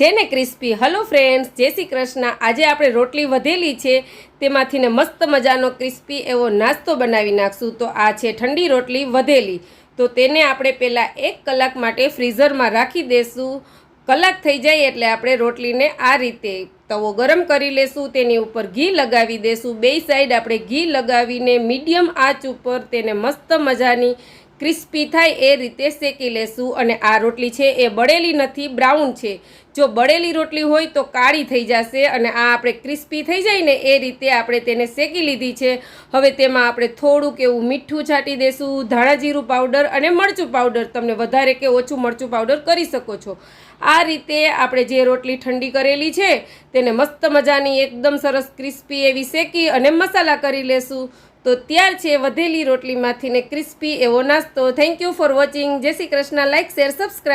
છે ને crispy. Hello friends જય શ્રી કૃષ્ણ. આજે આપણે રોટલી વધેલી છે તેમાંથીને મસ્ત મજાનો ક્રિસ્પી એવો નાસ્તો બનાવી નાખશું. તો આ છે ઠંડી રોટલી વધેલી. તો તેને આપણે પહેલાં એક કલાક માટે ફ્રીઝરમાં રાખી દેશું. કલાક થઈ જાય એટલે આપણે રોટલીને આ રીતે તવો ગરમ કરી લેશું, તેની ઉપર ઘી લગાવી દેશું. બે સાઈડ આપણે ઘી લગાવીને મીડિયમ આંચ ઉપર તેને મસ્ત મજાની ક્રિસ્પી થાય એ રીતે શેકી લેશું અને આ રોટલી છે એ બળેલી નથી, બ્રાઉન છે. જો બળેલી રોટલી હોય તો કાળી થઈ જશે અને આ આપણે ક્રિસ્પી થઈ જાય ને એ રીતે આપણે તેને શેકી લીધી છે. હવે તેમાં આપણે થોડુંક એવું મીઠું છાંટી દેશું, ધાણા જીરું પાવડર અને મરચું પાવડર. તમને વધારે કે ઓછું મરચું પાવડર કરી શકો છો. આ રીતે આપણે જે રોટલી ઠંડી કરેલી છે, તેને મસ્ત મજાની એકદમ સરસ ક્રિસ્પી એવી શેકી અને મસાલા કરી લેશું. તો ત્યાર છે વધેલી રોટલીમાંથી ને ક્રિસ્પી એવો નાસ્તો. થેન્ક યુ ફોર વોચિંગ જય Shri Krishna. Like share subscribe